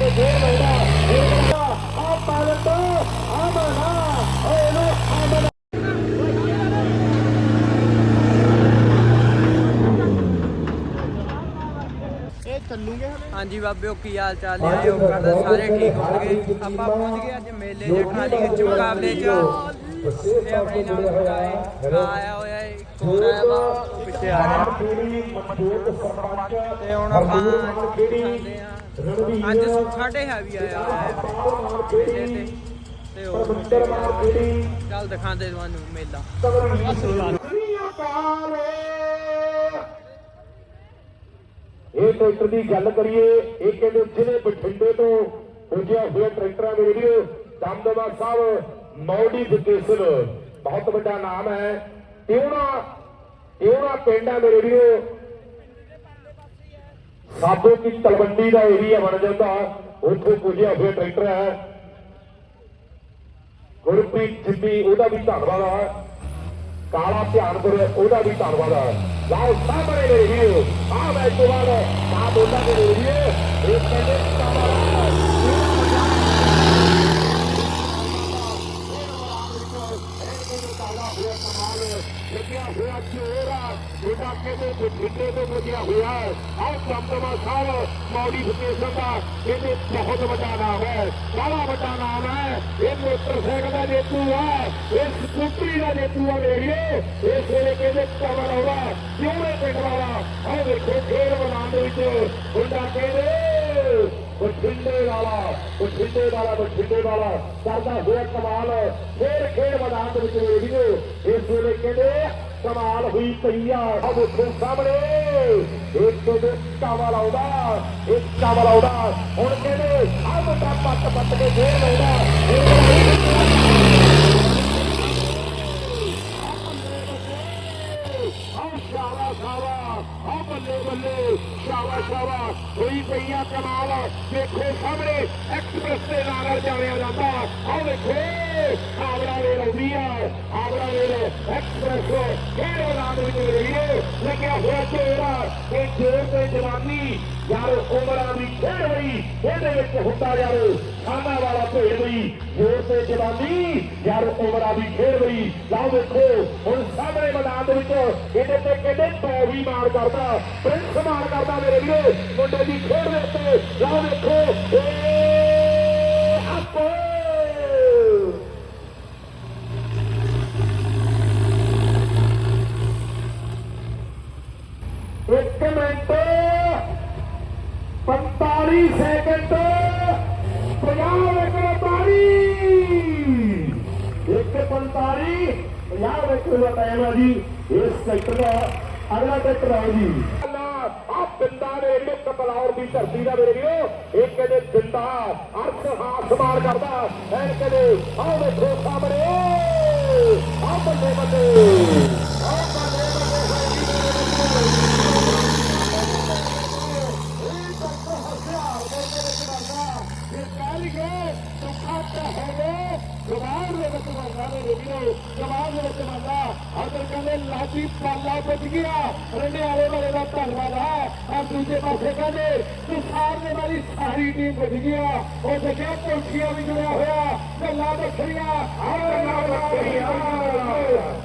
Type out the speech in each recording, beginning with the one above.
ਕੇ ਫੇਰ ਲਾਉਂਦਾ ਇਹ ਆ ਪਾਲਟ ਆ ਬਣਾ ਓਏ ਨੂੰ ਆਮਨ ਹਾਂਜੀ ਬਾਬਿਓ ਕੀ ਹਾਲ ਚਾਲ ਹੈ ਉਹ ਕਰਦਾ ਸਾਰੇ ਠੀਕ ਹੋਣਗੇ? ਆਪਾਂ ਪਹੁੰਚ ਗਏ ਅੱਜ ਮੇਲੇ ਦੇ ਠਾਲੀ ਵਿੱਚ ਮੁਕਾਬਲੇ 'ਚ। ਇਹ ਆਪਣੇ ਨਾਲ ਹੈ ਆਇਆ ਹੋਇਆ ਹੈ ਆਇਆ ਵਾ ਪਿੱਛੇ ਆ ਸਰਪੰਚ ਤੇ ਹੁਣ ਆਪਾਂ ਦਿਖਾਉਂਦੇ ਅੱਜ ਸਾਡੇ ਹੈਵੀ ਆਇਆ ਮੇਲੇ ਤੇ ਤੇ ਉਹ ਚੱਲ ਦਿਖਾਉਂਦੇ ਤੁਹਾਨੂੰ ਮੇਲਾ। ਇਹ ਟਰੈਕਟਰ ਦੀ ਗੱਲ ਕਰੀਏ ਇਹ ਕਹਿੰਦੇ ਜ਼ਿਲ੍ਹੇ ਬਠਿੰਡੇ ਤੋਂ ਪੁੱਜਿਆ ਹੋਇਆ ਟਰੈਕਟਰਾਂ ਦੇ ਵੀਡੀਓ। ਦਮਦਮਾ ਸਾਹਿਬ ਮੋਡੀਫਿਕੇਸ਼ਨ ਬਹੁਤ ਵੱਡਾ ਨਾਮ ਹੈ। ਟਿਉਣਾ ਟਿਉਣਾ ਪਿੰਡਾਂ ਦੇ ਵੀਡੀਓ। ਸਾਬੋ ਕੀ ਤਲਵੰਡੀ ਦਾ ਏਰੀਆ ਬਣ ਜਾਂਦਾ ਉੱਥੇ ਪੁੱਜਿਆ ਹੋਇਆ ਟਰੈਕਟਰ ਹੈ ਗੁਰਪ੍ਰੀਤ ਜਿੱਦੀ ਉਹਦਾ ਵੀ ਧੰਨਵਾਦ ਹੈ ਕਾਲਾ ਧਿਆਨਪੁਰ ਉਹਦਾ ਵੀ ਧੰਨਵਾਦ ਹੈ ਲਾਓ ਸਾਹਮਣੇ ਮੇਰੇ ਵੀਰੋ ਆ ਮੈਂ ਤੋਂ ਬਾਅਦ ਆ ਬੋਲਾਂ ਦੇ ਵੀਰੋ ਇਹ ਕਹਿੰਦੇ ਲੱਗਿਆ ਹੋਇਆ ਚੋਰਾ ਜਿਹੜਾ ਕਹਿੰਦੇ ਬਠਿੰਡੇ ਤੋਂ ਲੱਗਿਆ ਹੋਇਆ ਆਹ ਚੰਦਮਾ ਸਾਹਿਬ ਮੋਡੀਫਿਕੇਸ਼ਨ ਦਾ ਇਹਦੇ ਬਹੁਤ ਵੱਡਾ ਨਾਮ ਹੈ ਬੜਾ ਵੱਡਾ ਨਾਮ ਹੈ ਇਹ ਮੋਟਰਸਾਈਕਲ ਦਾ ਜੇਤੂ ਹੈ ਇਹ ਸਕੂਟਰੀ ਦਾ ਜੇਤੂ ਹੈ ਵੇਖੀਏ ਇਸ ਵੇਲੇ ਕਹਿੰਦੇ ਕਮਰ ਆਉਣਾ ਕਿਉਂ ਪਿੰਡ ਵਾਲਾ ਆਹ ਵੇਖੋ ਖੇਡ ਮੈਦਾਨ ਦੇ ਵਿੱਚ ਹੁੰਦਾ ਕਹਿੰਦੇ ਬਠਿੰਡੇ ਵਾਲਾ ਬਠਿੰਡੇ ਵਾਲਾ ਬਠਿੰਡੇ ਵਾਲਾ ਕਰਦਾ ਹੋਇਆ ਕਮਾਲ ਫੇਰ ਖੇਡ ਮੈਦਾਨ ਦੇ ਵਿੱਚ ਵੇਖੀਏ ਇਸ ਵੇਲੇ ਕਹਿੰਦੇ ਕਮਾਲ ਹੋਈ ਪਈ ਆ। ਆਹ ਵੇਖੋ ਸਾਹਮਣੇ। ਇੱਕ ਦੇ ਕਾਵਾ ਲਾਉਂਦਾ ਇੱਕ ਕਾਵਾ ਲਾਉਂਦਾ। ਹੁਣ ਕਹਿੰਦੇ ਆਹ ਮੁੰਡਾ ਪੱਟ ਪੱਟ ਕੇ ਫੇਰ ਲਾਉਂਦਾ। ਇਹ ਆਹ ਸ਼ਾਵਾ ਬੱਲੇ ਬੱਲੇ ਸ਼ਾਵਾ ਸ਼ਾਵਾ ਹੋਈ ਪਈਆ ਕਮਾਲ। ਦੇਖੋ ਸਾਹਮਣੇ, ਐਕਸਪ੍ਰੈਸ ਦੇ ਨਾਲ ਜਾਣਿਆ ਜਾਂਦਾ। ਆਹ ਦੇਖੋ ਆਵੜਾ ਰੇਲ ਆਉਂਦੀ ਆ। ਆਵੜਾ ਰੇਲ ਐਕਸਪ੍ਰੈਸ ਕਿਹੜੇ ਨਾਮ ਵਿੱਚ ਰਹੀਏ ਲੱਗਿਆ ਹੋਇਆ ਚੋਰਾ ਇਹ ਜੋਰ ਤੇ ਜਵਾਨੀ, ਯਾਰ, ਉਮਰਾਂ ਦੀ ਖੇਡ ਹੋਈ। ਇਹਦੇ ਵਿੱਚ ਹੁੰਦਾ ਯਾਰ ਖਾਣਾ ਵਾਲਾ ਭੇਡ ਹੋਈ। ਜੋਰ ਤੇ ਜਵਾਨੀ, ਯਾਰ, ਉਮਰਾਂ ਦੀ ਖੇਡ ਹੋਈ। ਲਾਓ ਦੇਖੋ ਸਾਹਮਣੇ ਮੈਦਾਨ ਦੇ ਵਿੱਚ ਇਹਦੇ ਤੇ ਕਹਿੰਦੇ ਟੋ ਵੀ ਮਾਰ ਕਰਦਾ ਪ੍ਰਿੰਸ ਮਾਰ ਕਰਦਾ ਮੇਰੇ ਵੀਰੇ ਮੁੰਡੇ ਦੀ ਖੇਡ ਦੇ ਉੱਤੇ ਲਾਓ ਦੇਖੋ ਏ ਆਪੋ ਇੱਕ ਮਿੰਟ 45 ਸੈਕਿੰਡ 50 ਇੱਕ ਪਾਣੀ ਇੱਕ 45 50 ਵਿੱਚ ਦਾ ਟਾਈਮ ਹੈ ਜੀ ਇਸ ਸੈਕਟਰ ਦਾ ਅਗਲਾ ਟਰੈਕਟਰ ਆਓ ਜੀ ਆ ਪਿੰਡਾਂ ਦੇ ਜਿਹੜੇ ਕਪਲੌਰ ਦੀ ਧਰਤੀ ਦਾ ਮੇਰੇ ਵੀਰੋ ਇਹ ਕਹਿੰਦੇ ਪਿੰਡਾ ਅਰਥ ਹਾਸ ਮਾਰ ਕਰਦਾ ਐ ਕਹਿੰਦੇ ਆਹ ਵੇਖੋ ਸਾਹਮਣੇ ਆ ਬੱਲੇ ਬੱਲੇ ਆ ਬੱਲੇ ਲਾਜੀ ਪਾਲਾ ਬਚ ਗਿਆ। ਰੰਡੇ ਵਾਲੇ ਵਾਲੇ ਦਾ ਧੰਨਵਾਦ ਹੈ। ਆ ਦੂਜੇ ਪਾਸੇ ਕਹਿੰਦੇ ਕਿਸਾਨ ਨੇ ਵਾਲੀ ਸਾਰੀ ਟੀਮ ਬਚ ਗਿਆ। ਉਹ ਦੇਖਿਆ, ਕੋਠੀਆਂ ਵੀ ਜੁੜਿਆ ਹੋਇਆ। ਗੱਲਾਂ ਬੱਖਰੀਆਂ ਆ ਗੱਲਾਂ ਬੱਖਰੀਆਂ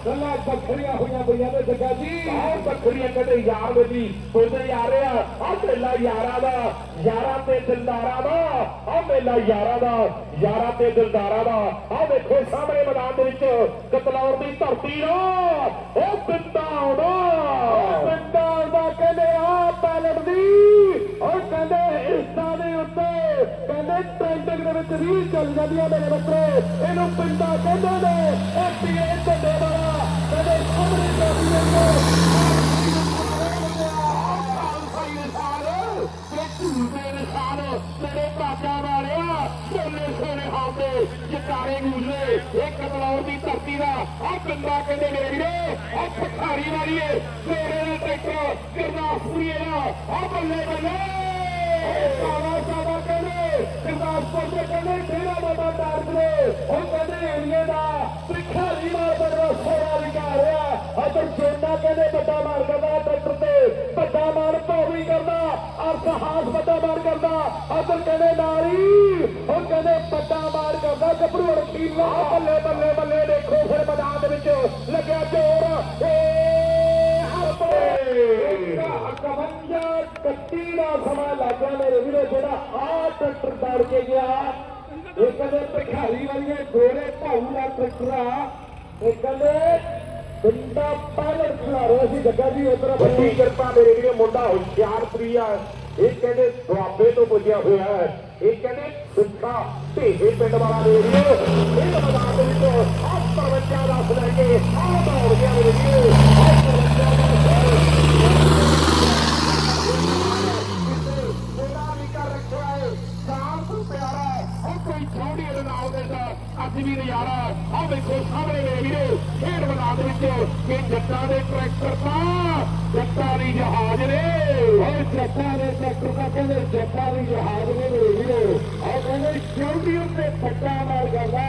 ਗੱਲਾਂ ਬੱਖਰੀਆਂ ਹੋਈਆਂ ਬਈਆਂ ਦੇ ਜਗਾ ਜੀ। ਆਹ ਬੱਖਰੀਆਂ ਕਹਿੰਦੇ, ਯਾਰ ਬਜੀ ਸੋਚਦੇ ਯਾਰ ਆਹ ਮੇਲਾ ਯਾਰਾਂ ਦਾ, ਯਾਰਾਂ ਤੇ ਦਿਲਦਾਰਾਂ ਦਾ। ਆਹ ਮੇਲਾ ਯਾਰਾਂ ਦਾ, ਯਾਰਾਂ ਤੇ ਦਿਲਦਾਰਾਂ ਦਾ। ਆ ਦੇਖੋ ਸਾਹਮਣੇ ਮੈਦਾਨ ਦੇ ਵਿੱਚ ਕਤਲੌਰ ਦੀ ਧਰਤੀ ਦਾ ਉਹ ਪਿੰਡਾ ਆਉਂਦਾ ਪਿੰਡਾ ਆਉਂਦਾ ਕਹਿੰਦੇ ਆ ਪੈਲਟ ਦੀ। ਉਹ ਕਹਿੰਦੇ ਇਸਤਾ ਦੇ ਉੱਤੇ ਕਹਿੰਦੇ ਟ੍ਰੈਂਡਿੰਗ ਦੇ ਵਿੱਚ ਰੀਲ ਚੱਲ ਜਾਂਦੀ ਆ ਮੇਰੇ ਬੱਚੇ ਇਹਨੂੰ ਪਿੰਡਾ ਕਹਿੰਦੇ ਨੇ। ਇਹ ਪੀਏ ਢੱਡੇ ਵਾਲਾ ਕਹਿੰਦੇ ਸਾਹਮਣੇ ਜਾਂਦੀ ਹੈ ਤੇਰੇ ਬਾਜਾ ਵਾਲਿਆ। ਹਾਉਂਦੇ ਜਕਾਰੇ ਇਹ ਕਤਲੌਰ ਦੀ ਧਰਤੀ ਦਾ ਆ ਪਿੰਡਾ ਕਹਿੰਦੇ ਮੇਰੇ ਵੀਰੇ ਆ ਪਖਾਰੀ ਵਾਲੀਏ ਸੋਨੇ ਦਾ ਟਰੈਕਟਰ ਗੁਰਦਾਸਪੁਰੀਏ ਦਾ ਆ ਬੱਲੇ ਬੱਲੇ। ਸਾਵਾ ਸਾਵਾ ਕਹਿੰਦੇ, ਗੁਰਦਾਸਪੁਰ ਦੇ ਕਹਿੰਦੇ, ਡੇਰਾ ਬਾਬਾ ਟਾਰਗਰੇ ਉਹ ਕਹਿੰਦੇ ਏਰੀਏ ਦਾ ਪ੍ਰਿਖਾ ਲੀਵਾਰ ਬੜਾ ਸੋਰਾ ਵਿਕਾ ਰਿਹਾ ਅਦਰ ਜੋਨਾ ਕਹਿੰਦੇ ਵੱਡਾ ਮਾਰ ਕਰਦਾ ਟਰੈਕਟਰ ਤੇ, ਵੱਡਾ ਮਾਰ ਧੋਵੀ ਕਰਦਾ। ਅਰਥ ਹਾਸ ਵੱਡਾ ਮਾਰ ਕਰਦਾ ਅਦਰ ਕਹਿੰਦੇ ਨਾਰੀ ਉਹ ਕਹਿੰਦੇ ਪੱਟਾ ਮਾਰ ਕਰਦਾ ਗੱਭਰੂ ਅੜਕੀਲਾ ਬੱਲੇ ਬੱਲੇ ਬੱਲੇ ਦੇਖੋ ਫਿਰ ਮੈਦਾਨ ਦੇ ਵਿੱਚ ਲੱਗਿਆ ਜ਼ੋਰ ਏ ਹਰਪੇ 51 ਦਾ ਸਮਾਂ ਲੱਗਾ ਮੇਰੇ ਵੀਰੋ ਜਿਹੜਾ ਆ ਟਰੈਕਟਰ ਦੌੜ ਕੇ ਗਿਆ ਇਹ ਕਹਿੰਦੇ ਭਿਖਾਰੀ ਵਾਲੀਆਂ ਗੋਰੇ ਭਾਊ ਦਾ ਟਰੈਕਟਰ ਆ ਇਹ ਕਹਿੰਦੇ ਬੰਦਾ ਪਾਇਲਟ ਖਿਲਾ ਰਿਹਾ ਸੀ ਜੱਗਾ ਜੀ ਉਧਰ ਵੱਡੀ ਕਿਰਪਾ ਮੇਰੇ ਵੀਰੇ ਮੁੰਡਾ ਹੁਸ਼ਿਆਰਪੁਰੀ ਆ ਇਹ ਕਹਿੰਦੇ ਦੁਆਬੇ ਤੋਂ ਪੁੱਜਿਆ ਹੋਇਆ ਹੈ। ਇਹ ਕਹਿੰਦੇ ਸੁੱਖਾ ਢੇਡੇ ਪਿੰਡ ਵਾਲਾ ਦੇ ਵੀਰੇ। ਇਹ ਮੈਦਾਨ ਦੇ ਵਿੱਚ ਆਹ ਪਰਵੰਚਾ ਦਾ ਲੈ ਕੇ ਆਹ ਦੌੜ ਗਿਆ ਮੇਰੇ ਵੀਰੇ ਆਹ ਪਰਵੰਚਾ ਦਾ ਜਿਹੜਾ ਵੀ ਕਰ ਰੱਖਿਆ ਹੈ ਸ਼ਾਮ ਤੋਂ ਪਿਆਰਾ ਉਹ ਕੋਈ ਛੋੜੀ ਦੇ ਨਾਲ ਦੇ ਦਾ ਅੱਜ ਵੀ ਨਜ਼ਾਰਾ ਆਹ ਵੇਖੋ ਸਾਹਮਣੇ ਮੇਰੇ ਵੀਰੋ, ਖੇਡ ਮੈਦਾਨ ਦੇ ਵਿੱਚ ਕਿ ਜੱਟਾਂ ਦੇ ਟਰੈਕਟਰ ਤਾਂ ਜੱਟਾਂ ਦੀ ਜਹਾਜ਼ ਨੇ। ਉਹ ਜੱਟਾਂ ਦੇ ਟਰੈਕਟਰ ਦਾ ਕਹਿੰਦੇ ਜੱਟਾਂ ਦੀ ਜਹਾਜ਼ ਨੇ ਮੇਰੇ ਵੀਰੋ। ਉਹ ਕਹਿੰਦੇ ਛੋਟੀ ਉੱਤੇ ਪੱਟਾ ਮਾਰ ਜਾਂਦਾ।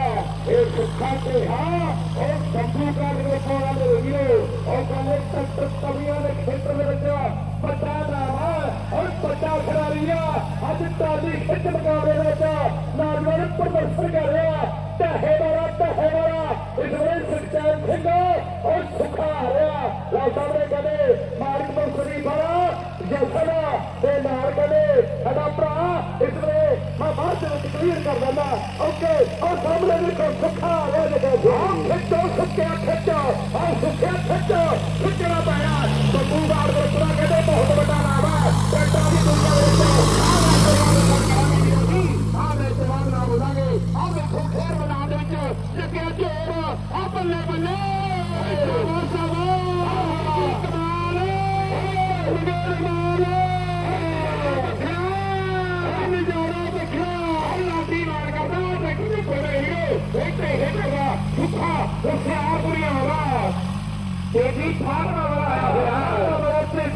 ਇਹ ਸੁੱਖਾ ਤੇ ਹਾਂ ਉਹ ਸੰਭੂ ਕਰ ਦੇ ਕੋਲ ਮੇਰੇ ਵੀਰੋ। ਉਹ ਕਹਿੰਦੇ ਟਰੈਕਟਰ ਕਵੀਆਂ ਦੇ ਖੇਤਰ ਦੇ ਵਿੱਚ ਪੱਟਾ ਨਾਵਾ ਔਰ ਪੱਟਾ ਖਿਡਾਰੀ ਆ। ਅੱਜ ਟਾਲੀ ਖਿੱਚ ਮੁਕਾਬਲੇ ਵਿੱਚ ਨੌਜਵਾਨ ਪ੍ਰਦਰਸ਼ਨ ਕਰ ਰਿਹਾ। ਢਹੇ ਵਾਲਾ ਢਹੇ ਸੁਖਚੈਨ ਸਿੰਘ ਔਰ ਸੁਖਾ ਆ ਰਿਹਾ। ਲਾਲ ਸਾਹਿਬ ਨੇ ਬੰਸਰੀ ਬੜਾ ਜਸੜਾ ਤੇ ਨਾਲ ਕਹਿੰਦੇ, ਸਾਡਾ ਭਰਾ, ਇਸ ਮੈਂ ਬਾਅਦ ਵਿੱਚ ਕਲੀਅਰ ਕਰ ਦਿੰਦਾ। ਓਕੇ ਔਰ ਸਾਹਮਣੇ ਦੇਖੋ, ਸੁਖਾ ਆ ਰਿਹਾ ਦੇਖੋ ਖਿੱਚੋ ਸੁੱਕਿਆ ਖਿੱਚੋ, ਆਹ ਸੁੱਕਿਆ ਖਿੱਚੋ ਖਿੱਚਣਾ ਪੈਣਾ ਬੰਦੂਗਾਰ ਦੇ ਪੂਰਾ ਕਹਿੰਦੇ ਬਹੁਤ ਵੱਡਾ ਨਾਮ ਹੈ ਟਰੈਕਟਰਾਂ ਦੀ ਦੁਨੀਆ ਦੇ ਵਿੱਚ ਆਹ ਦੇ ਜਵਾਨ ਨਾਮ ਹੋਣਗੇ ਆਹ ਵੇਖੋ ਖੇਰ ਮੈਦਾਨ ਦੇ ਵਿੱਚ ਲੱਗਿਆ ਜੋਰ ਆਹ ਬੱਲੇ ਬੱਲੇ ਕਮਾਲ ਨਜ਼ਾਰਾ ਦੇਖਿਆ ਲਾਡੀ ਮਾਰ ਕਰਦਾ ਟਰੈਕਟਰ ਦੇ ਕੋਲੇ ਹੀਰੋ ਇੱਥੇ ਹਿੱਟਦਾ ਸੁੱਖਾ ਹੁਸ਼ਿਆਰਪੁਰੀ ਆਵਾ ਤੇਜੀ ਫਾਰ ਵਾਲਾ ਆਇਆ ਹੋਇਆ।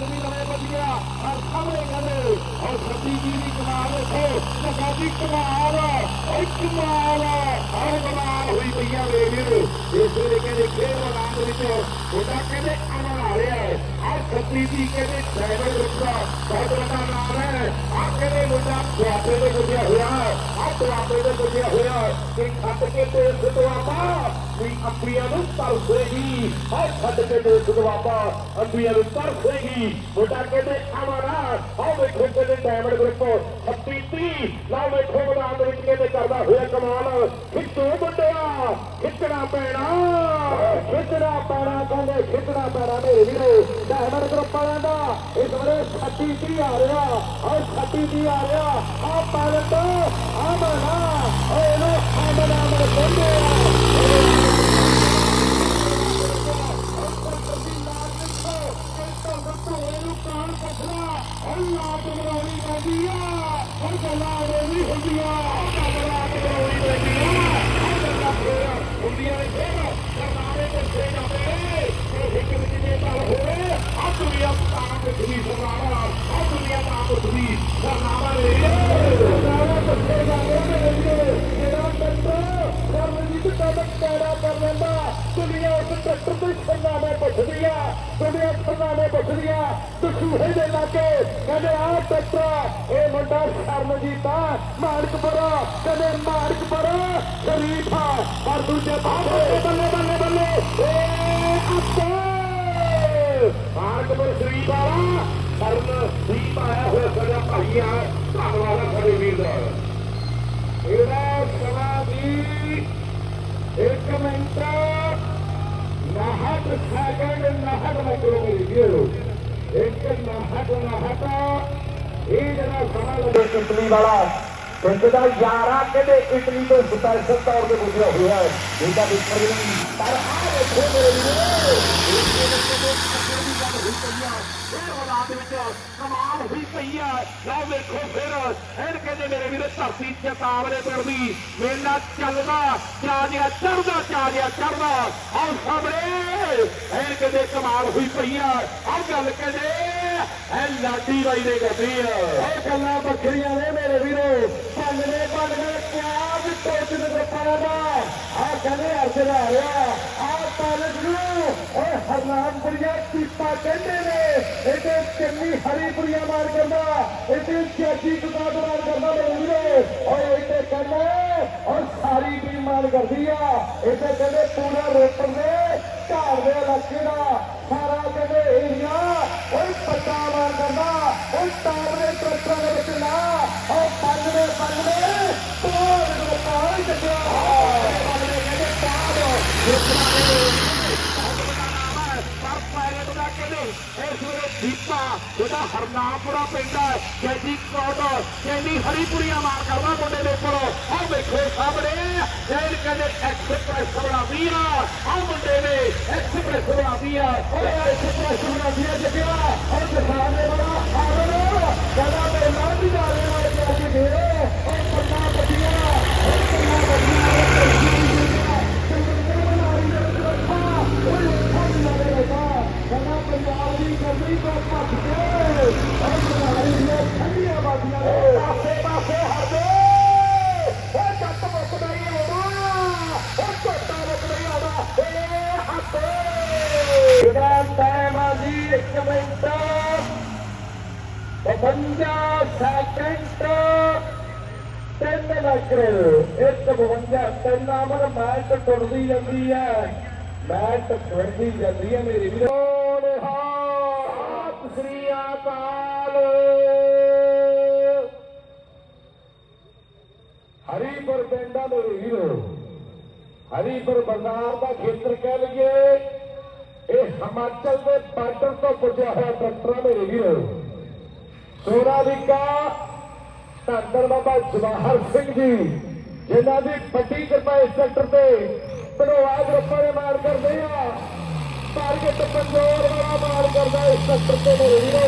ਵੀ ਨਵੇਂ ਵੱਜ ਗਿਆ ਔਰ ਸਾਹਮਣੇ ਕਹਿੰਦੇ ਔਰ ਸੱਤੀ ਜੀ ਦੀ ਕਮਾਲ ਦੇਖੋ ਸਗਾਦੀ ਕਮਾਲ ਔਰ ਕਮਾਲ ਔਰ ਕਮਾਲ ਹੋਈ ਪਈਆ ਮੇਰੇ ਇਸ ਵੇਲੇ ਕਹਿੰਦੇ ਖੇਡ ਮੈਦਾਨ ਦੇ ਵਿੱਚ ਉਹਦਾ ਕਹਿੰਦੇ ਅਮਲ ਆ ਰਿਹਾ ਹੈ ਔਰ ਸੱਤੀ ਜੀ ਕਹਿੰਦੇ ਡਰਾਈਵਰ ਰੱਖਦਾ ਬਹੁਤ ਵੱਡਾ ਨਾਮ ਹੈ। ਆ ਕਹਿੰਦੇ ਮੁੰਡਾ ਦੁਆਬੇ ਦੇ ਗੁਜਿਆ ਹੋਇਆ ਆ ਦੁਆਬੇ ਦੇ ਗੁਜਿਆ ਹੋਇਆ ਕਿ ਖੱਟ ਕੇ ਤੇ ਸਤਵਾਪਾ ਵੀ ਅੰਬੀਆਂ ਨੂੰ ਤਰਸੇਗੀ। ਹਾਏ ਛੱਡ ਕੇ ਦੇ ਸੁਦਵਾਪਾ ਅੰਬੀਆਂ ਨੂੰ ਤਰਸੇਗੀ। ਮੁੰਡਾ ਕਹਿੰਦੇ ਆਵਾਰਾ ਆਹ ਵੇਖੋ ਕਹਿੰਦੇ ਡਾਇਮੰਡ ਗਰੁੱਪ 36 30 ਵੇਖੋ ਮੈਦਾਨ ਦੇ ਵਿੱਚ ਕਹਿੰਦੇ ਕਰਦਾ ਹੋਇਆ ਕਮਾਲ। ਖਿੱਚੋ ਕਹਿੰਦੇ ਖਿੱਚਣਾ ਪੈਣਾ ਮੇਰੇ ਵੀਰੋ ਡਾਇਮੰਡ ਗਰੁੱਪ ਵਾਲਿਆਂ ਦਾ ਇਸ ਵੇਲੇ 36 30 ਆ ਰਿਹਾ ਔਰ 36 30 ਆ ਰਿਹਾ ਆ ਪਾਇਲਟ ਆ ਬਣਾ ਓਏ ਇਹਨੂੰ ਆਮਨਾ ਮਰ ਬੰਦੇ ਆ ਦੁਨੀਆ ਮੁੰਡਾ ਸ਼ਰਮਜੀਤ ਆ ਮਾਨਕਪੁਰਾ ਕਹਿੰਦੇ ਮਾਨਕਪੁਰਾ ਸ਼ਰੀਫ ਆ ਪਰ ਦੂਜੇ ਪਾਸੇ ਬੱਲੇ ਬੱਲੇ ਬੱਲੇ ਏ ਅੱਤੇ ਮਾਨਕਪੁਰ ਸ਼ਰੀਫ ਆ ਕਰਨ ਵਧਾਈਆਂ ਧੰਨਵਾਦ ਆ ਸਾਡੇ ਵੀਰ ਦਾ ਇਹਦਾ ਸਮਾਂ ਦੀ ਇੱਕ ਮਿੰਟ 59 ਸੈਕਿੰਡ 59 ਮਾਈਕਰੋ ਮੇਰੀ ਵੀਰੋ ਇੱਕ 59 59 ਇਹ ਜਿਹੜਾ ਸਮਾਂ ਲੱਗੇ ਇਟਲੀ ਵਾਲਾ ਪਿੰਡ ਦਾ ਯਾਰਾ ਕਹਿੰਦੇ ਇਟਲੀ ਤੋਂ ਸਪੈਸ਼ਲ ਤੌਰ ਤੇ ਪੁੱਜਿਆ ਹੋਇਆ ਹੈ ਇਹਦਾ ਵੀ ਪ੍ਰਗਤੀ ਪਰ ਆ ਦੇਖੋ ਮੇਰੇ ਵੀਰੋ ਇਹ ਬੱਚੇ ਦੇ ਕੱਪੜੇ ਦੀ ਗੱਲ ਹੋਈ ਪਈ ਆ ਇਹ ਔਲਾਦ ਵਿੱਚ ਕਮਾਲ ਹੋਈ ਪਈ ਆ ਲਓ ਵੇਖੋ ਫਿਰ ਇਹ ਕਹਿੰਦੇ ਮੇਰੇ ਵੀਰੋ ਧਰਤੀ ਚਤਾਵਲੇ ਪੜਦੀ ਮੇਲਾ ਚੱਲਦਾ ਚਾਜਿਆ ਚੜਦਾ ਚਾਜਿਆ ਚੜਦਾ ਆਹ ਸਾਹਮਣੇ ਇਹ ਕਹਿੰਦੇ ਕਮਾਲ ਹੋਈ ਪਈ ਆ ਆਹ ਗੱਲ ਕਹਿੰਦੇ ਇਹ ਲਾਡੀ ਬਾਈ ਦੇ ਗੱਡੀ ਆ। ਇਹ ਗੱਲਾਂ ਬੱਕਰੀਆਂ ਨੇ ਮੇਰੇ ਵੀਰੋ। ਭੰਗਦੇ ਭੰਗਦੇ ਪਿਆਰ ਟੋਚ ਦੇ ਗੱਪਾਂ ਦਾ ਆਹ ਕਹਿੰਦੇ ਅਰਜਨ ਆ ਰਿਹਾ। ਆਹ ਪਾਲਕ ਨੂੰ। ਓਏ ਹਰਨਾਮਪੁਰੀਆ ਕੀਪਾ ਕਹਿੰਦੇ ਨੇ। ਇਹਦੇ ਚੰਨੀ ਹਰੀਪੁਰੀਆ ਮਾਰ ਕਰਦਾ। ਇਹਦੇ ਚਾਚੀ ਕਿਤਾਬ ਮਾਰ ਕਰਦਾ ਮੇਰੇ ਵੀਰੋ। ਓਏ ਇਹਦੇ ਕਹਿੰਦੇ ਔਰ ਸਾਰੀ ਟੀਮ ਮਾਰ ਕਰਦੀ ਆ। ਇਹਦੇ ਕਹਿੰਦੇ ਪੂਰਾ ਰੋਪੜ ਦੇ ਘਰ ਦੇ ਇਲਾਕੇ ਦਾ। ਦੀਪਾ ਹਰਨਾਮਪੁਰਾ ਪਿੰਡ ਹੈ। ਜੈਜੀ ਕੋਟ, ਕਹਿੰਦੀ ਹਰੀਪੁਰੀਆ ਮਾਰ ਕਰਦਾ ਮੁੰਡੇ ਦੇ ਉੱਪਰ। ਆਹ ਵੇਖੋ ਸਾਹਮਣੇ ਜੈਨ ਕਹਿੰਦੇ ਐਕਸਪ੍ਰੈਸ ਵਾਲਾ ਵੀਰ ਆਹ ਮੁੰਡੇ ਨੇ ਐਕਸਪ੍ਰੈਸ ਵਾਲਾ ਵੀਰ ਓਏ ਐਕਸਪ੍ਰੈਸ ਵਾਲਾ ਵੀਰ ਜੱਗਿਆ ਔਰ ਕਿਸਾਨ ਦੇ ਬੜਾ ਆਦਰ ਕਹਿੰਦਾ ਮੇਰੇ ਨਾਲ ਵੀ ਜਾ ਰਹੇ ਵਾਲੇ ਜਾ ਕੇ ਦੇ ਓਏ 52 ਸੈਕਿੰਡ ਤਿੰਨ ਮਾਈਕਰੋ ਇੱਕ 52 ਤਿੰਨ ਅਮਰ ਮੈਚ ਟੁੱਟਦੀ ਜਾਂਦੀ ਹੈ ਮੈਚ ਟੁੱਟਦੀ ਜਾਂਦੀ ਹੈ ਮੇਰੀ ਵੀਰੋ ਹਰੀਪੁਰ ਪਿੰਡਾਂ ਦੇ ਵੀਰੋ ਹਰੀਪੁਰ ਬਾਜ਼ਾਰ ਦਾ ਖੇਤਰ ਕਹਿ ਲਈਏ ਇਹ ਹਿਮਾਚਲ ਦੇ ਬਾਰਡਰ ਤੋਂ ਪੁੱਜਿਆ ਹੋਇਆ ਟਰੈਕਟਰ ਆ ਮੇਰੇ ਵੀਰੋ ਸੋਨਾਲੀਕਾ ਧੰਦਰ ਬਾਬਾ ਜਵਾਹਰ ਸਿੰਘ ਜੀ ਜਿਨ੍ਹਾਂ ਦੀ ਵੱਡੀ ਕਿਰਪਾ ਇਸ ਸੈਕਟਰ ਤੇ ਧਨੋਆ ਗਰੁੱਪਾਂ ਨੇ ਮਾਰ ਕਰਦੇ ਆ ਟਾਰਗੇਟ ਪੰਜੋਰ ਵਾਲਾ ਮਾਰ ਕਰਦਾ ਇਸ ਸੈਕਟਰ ਤੇ ਮੇਰੇ ਵੀਰੋ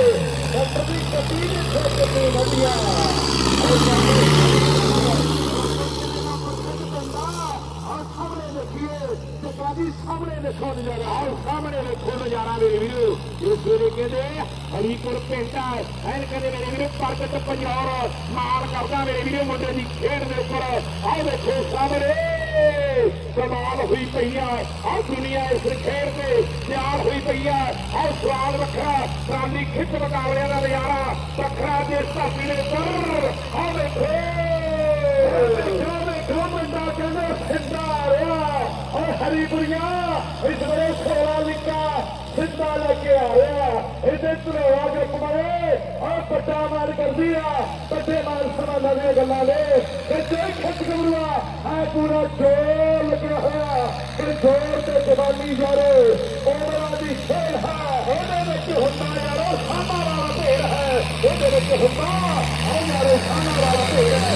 ਸੈਕਟਰ ਦੀ ਗੱਡੀ ਦੇ ਖੇਤ ਕਿੰਨੀ ਵਧੀਆ ਕਾਦੀ ਸਾਹਮਣੇ ਦੇਖੋ ਨਜ਼ਾਰਾ ਆਹ ਸਾਹਮਣੇ ਦੇਖੋ ਨਜ਼ਾਰਾ ਮੇਰੇ ਵੀਰੋ। ਇਸ ਵੇਲੇ ਕਹਿੰਦੇ ਹਰੀਪੁਰ ਪਿੰਡ ਆ ਐਨ ਕਹਿੰਦੇ ਮੇਰੇ ਵੀਰੋ ਪ੍ਰਗਟ ਪੰਜੌਰ ਮਾਰ ਕਰਦਾ ਮੇਰੇ ਵੀਰੋ ਮੁੰਡੇ ਦੀ ਖੇਡ ਦੇ ਉੱਪਰ। ਆਹ ਦੇਖੋ ਸਾਹਮਣੇ ਕਮਾਲ ਹੋਈ ਪਈ ਆ। ਆਹ ਦੁਨੀਆ ਇਸ ਖੇਡ ਤੇ ਤਿਆਰ ਹੋਈ ਪਈ ਆ। ਆਹ ਸਵਾਲ ਵੱਖਰਾ ਟਰਾਲੀ ਖਿੱਚ ਮੁਕਾਬਲਿਆਂ ਦਾ ਨਜ਼ਾਰਾ ਵੱਖਰਾ ਦੇ ਧਰਤੀ ਦੇ ਉੱਪਰ। ਆਹ ਦੇਖੋ ਦੇਖੋ ਦੇਖੋ ਮੁੰਡਾ ਕਹਿੰਦੇ ਸਿੱਧਾ ਆ ਰਿਹਾ ਓਏ ਹਰੀਪੁਰੀਆ, ਇਸ ਵੇਲੇ ਸੋਲਾ ਲਿਕਾ ਸਿੱਧਾ ਲੈ ਕੇ ਆ ਇਹਦੇ ਧਨੋਆ ਗਰੁੱਪ ਵਾਲੇ ਆ ਪੱਟਾ ਮਾਰ ਕਰਦੀ ਆ। ਪੱਟੇ ਮਾਰ ਸਮਾਨਾਂ ਦੀਆਂ ਗੱਲਾਂ ਨੇ। ਤੇ ਜੇ ਖਿੱਚ ਗਮਰੂਆ ਆ ਪੂਰਾ ਜੋਰ ਲੱਗਿਆ ਹੋਇਆ। ਤੇ ਜੋਰ ਤੇ ਜਵਾਨੀ ਯਾਰੋ ਉਮਰਾਂ ਦੀ ਖੇਡ ਹੈ। ਉਹਦੇ ਵਿੱਚ ਹੁੰਦਾ ਯਾਰੋ, ਸਾਮਾ ਵਾਲਾ ਭੇੜ ਹੈ। ਉਹਦੇ ਵਿੱਚ ਹੁੰਦਾ ਆ ਯਾਰੋ, ਸਾਮਾ ਵਾਲਾ ਭੇੜ ਹੈ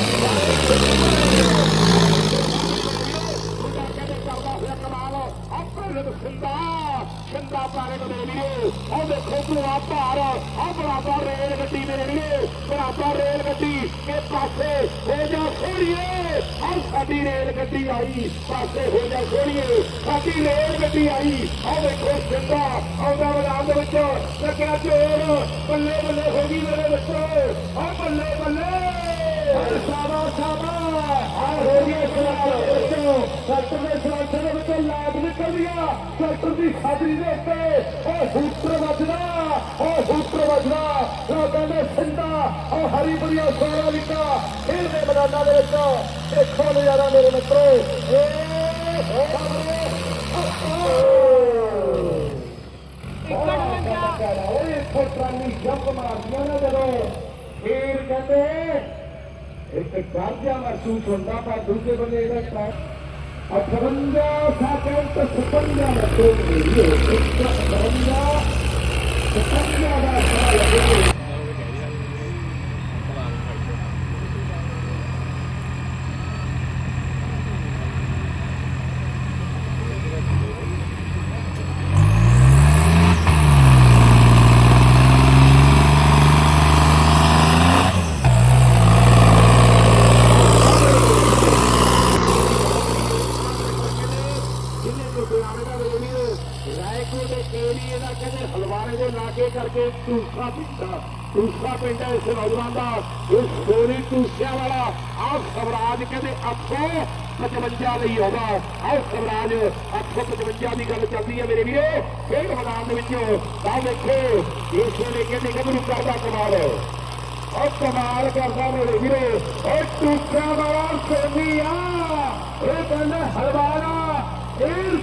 ਮੁੰਡਾ ਕਹਿੰਦੇ ਕਰਦਾ ਹੋਇਆ ਕਮਾਲ ਆਪਣੇ ਨੂੰ ਸਿੰਦਾ ਸਿੰਦਾ ਪਾਰੇ ਮੇਰੇ ਵੀਰੋ। ਉਹ ਦੇਖੋ ਭੂਆ ਭਾਰ। ਆ ਬਰਾਬਰ ਰੇਲ ਗੱਡੀ ਮੇਰੇ ਵੀਰੋ। ਬਰਾਬਰ ਰੇਲ ਗੱਡੀ। ਕੇ ਪਾਸੇ ਹੋ ਜਾ ਸੋੜੀਏ ਆ ਸਾਡੀ ਰੇਲ ਗੱਡੀ ਆਈ। ਪਾਸੇ ਹੋ ਜਾ ਸੋੜੀਏ ਸਾਡੀ ਰੇਲ ਗੱਡੀ ਆਈ। ਆ ਦੇਖੋ ਸਿੰਦਾ ਆਉਂਦਾ ਮੈਦਾਨ ਦੇ ਵਿੱਚ। ਲੱਗਿਆ ਜੋਰ ਬੱਲੇ ਬੱਲੇ ਹੋ ਗਈ ਮੇਰੇ ਬੱਚੋ। ਆ ਬੱਲੇ ਬੱਲੇ। ਸਾਬਾ ਸਾਬਾ ਆ ਹੋ ਗਿਆ ਸਲਾਮ ਸੱਤ ਦੇ ਸਲਾਮ ਦੇ ਵਿੱਚ ਲਾਟ ਨਿਕਲ ਗਿਆ ਸੈਕਟਰ ਦੀ ਖਾਦਰੀ ਦੇ ਉੱਤੇ ਉਹ ਹੂਟਰ ਵੱਜਦਾ ਉਹ ਹੂਟਰ ਵੱਜਦਾ ਉਹ ਕਹਿੰਦੇ ਸਿੰਦਾ ਉਹ ਹਰੀ ਬੜੀਆ ਸੋਨਾ ਲਿਕਾ ਖੇਡਦੇ ਮੈਦਾਨਾਂ ਦੇ ਵਿੱਚ ਦੇਖੋ ਨਜ਼ਾਰਾ ਮੇਰੇ ਮਿੱਤਰੋ ਏ ਓਏ ਫੋਟਰਾਨੀ ਜੰਪ ਮਾਰਦੀਆਂ ਨਾ ਜਦੋਂ ਖੇਰ ਕਹਿੰਦੇ एक कार्य महसूस होता था, दूसरे बने रहता और सरंजा साकार तो सतंजा में तो ये एक सरंजा सतंजा का ਲਾਗੇ ਟੂਸਾ ਪਿੰਡਾ ਟੂਸਾ ਪਿੰਡ ਹੈ ਇਸ ਨੌਜਵਾਨ ਦਾ ਇਹ ਸੋਨੀ ਟੂਸਿਆਂ ਵਾਲਾ ਆਹ ਸਵਰਾਜ ਕਹਿੰਦੇ ਅੱਖੋਂ 55 ਲਈ ਆਉਂਦਾ। ਆਹ ਸਵਰਾਜ ਅੱਖੋਂ 55 ਦੀ ਗੱਲ ਚੱਲਦੀ ਹੈ ਮੇਰੇ ਵੀਰੋ। ਖੇਡ ਮੈਦਾਨ ਦੇ ਵਿੱਚ ਤਾਂ ਦੇਖੋ, ਇਸ ਵੇਲੇ ਕਹਿੰਦੇ ਗੱਭਰੂ ਕਰਦਾ ਕਮਾਲ ਔਰ ਕਮਾਲ ਕਰਦਾ ਮੇਰੇ ਵੀਰੋ। ਉਹ ਟੂਸਿਆਂ ਵਾਲਾ ਸੋਨੀ ਆ ਇਹ ਕਹਿੰਦੇ ਹਲਵਾਰਾ 에ਅਰ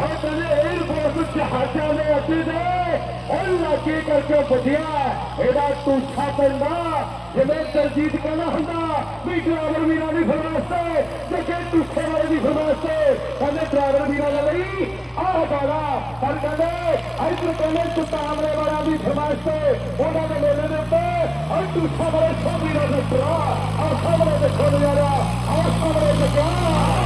ಒಬ್ಬನೇ ಏರ್ಬೋದಕ್ಕೆ ಹಾಕ್ಯಾನೆ ಅತ್ತಿದೆ ಒಲ್ಲಕ್ಕೆ ಕರ್ಕೊ ಬದಿಯ ಎಡಾ ತೂಸಾ ಪೆಂಡ ਜਿਵੇਂ ਤਰਜੀਤ ਕਰਨਾ ਹੁੰਦਾ ਵੀ ਡਰਾਈਵਰ ਵੀਰਾਂ ਦੀ ਫਰਮਾਸਤੇ ਜਿੱਥੇ ਤੁਸੇ ਵਾਲੇ ਦੀ ਫਰਮਾਸਤੇ ਕਹਿੰਦੇ ਡਰਾਈਵਰ ਵੀਰਾਂ ਦਾ ਲਈ ਆਹ ਬਾਲਾ ਪਰ ਕਹਿੰਦੇ ਇਧਰ ਕਹਿੰਦੇ ਸੁਤਾਮਰੇ ਵਾਲਾ ਦੀ ਫਰਮਾਸਤੇ ਉਹਨਾਂ ਦੇ ਮੇਲੇ ਦੇ ਉੱਤੇ ਔਰ ਤੁਸੇ ਵਾਲੇ ਸਭ ਵੀਰਾਂ ਦਾ ਡਰਾ ਆਹ ਸਾਹਮਣੇ ਦੇਖੋ ਨਜ਼ਾਰਾ ਆਹ ਸਾਹਮਣੇ ਦੇਖੋ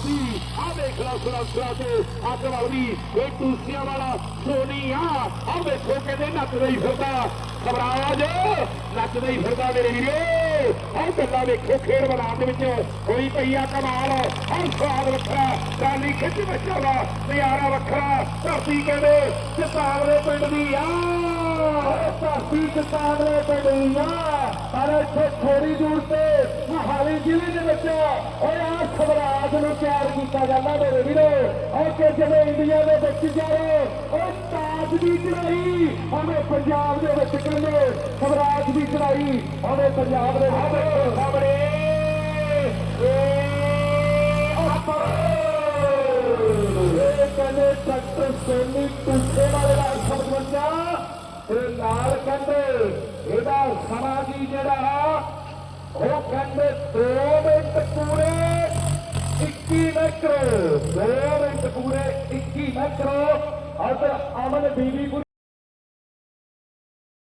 ਅੱਗਵਾਦੀ ਆ ਦੇਖ ਲਓ ਸੁਰੱਖਿਆ ਤੇ ਅੱਗਵਾਦੀ ਇਹ ਟੂਸੀਆਂ ਵਾਲਾ ਸੋਨੀ ਆ। ਆ ਵੇਖੋ ਕਹਿੰਦੇ ਨੱਚਦਾ ਹੀ ਫਿਰਦਾ। ਸਵਰਾਜ ਨੱਚਦਾ ਹੀ ਫਿਰਦਾ ਮੇਰੇ ਵੀਰੋ। ਆਹ ਗੱਲਾਂ ਵੇਖੋ ਖੇਡ ਮੈਦਾਨ ਦੇ ਵਿੱਚ। ਕੋਈ ਪਈ ਕਮਾਲ। ਹਰ ਸਵਾਦ ਵੱਖਰਾ। ਟਰਾਲੀ ਖਿੱਚ ਬੱਚਾ ਦਾ। ਨਜ਼ਾਰਾ ਵੱਖਰਾ। ਧਰਤੀ ਕਹਿੰਦੇ, ਚਤਾਵਲੇ ਪਿੰਡ ਦੀ ਆ। ਧਰਤੀ ਚਤਾਵਲੇ ਪਿੰਡ ਦੀ ਆ। ਪਰ ਇੱਥੇ ਥੋੜੀ ਦੂਰ ਤੇ ਮਹਾਲੀ ਜ਼ਿਲ੍ਹੇ ਦੇ ਵਿੱਚ ਓਏ ਆ ਸਵਰਾਜ ਨੂੰ ਤਿਆਰ ਕੀਤਾ ਜਾਂਦਾ ਮੇਰੇ ਵੀਰੋ ਉਹ ਕਿ ਜਿਵੇਂ ਇੰਡੀਆ ਦੇ ਵਿੱਚ ਜਾਏ ਉਹ ਤਾਜ ਦੀ ਚੜਾਈ ਉਹਨੇ ਪੰਜਾਬ ਦੇ ਵਿੱਚ ਕਹਿੰਦੇ ਸਵਰਾਜ ਦੀ ਚੜਾਈ ਉਹਨੇ ਪੰਜਾਬ ਦੇ ਵਿੱਚ ਸਾਹਮਣੇ ਇਹ ਕਹਿੰਦੇ ਡਾਕਟਰ ਸੋਨੀ ਟੁੱਟੇ ਵਾਲੇ ਦਾ ਸਮਝਾ ਤੇ ਨਾਲ ਕਹਿੰਦੇ ਇਹਦਾ ਸਮਾਂ ਜੀ ਜਿਹੜਾ ਉਹ ਕਹਿੰਦੇ 2 ਮਿੰਟ ਪੂਰੇ 21 ਮੈਕਰੋ 2 ਮਿੰਟ ਪੂਰੇ 21 ਮੈਕਰੋ ਔਰ ਅਮਨ ਬੀਬੀ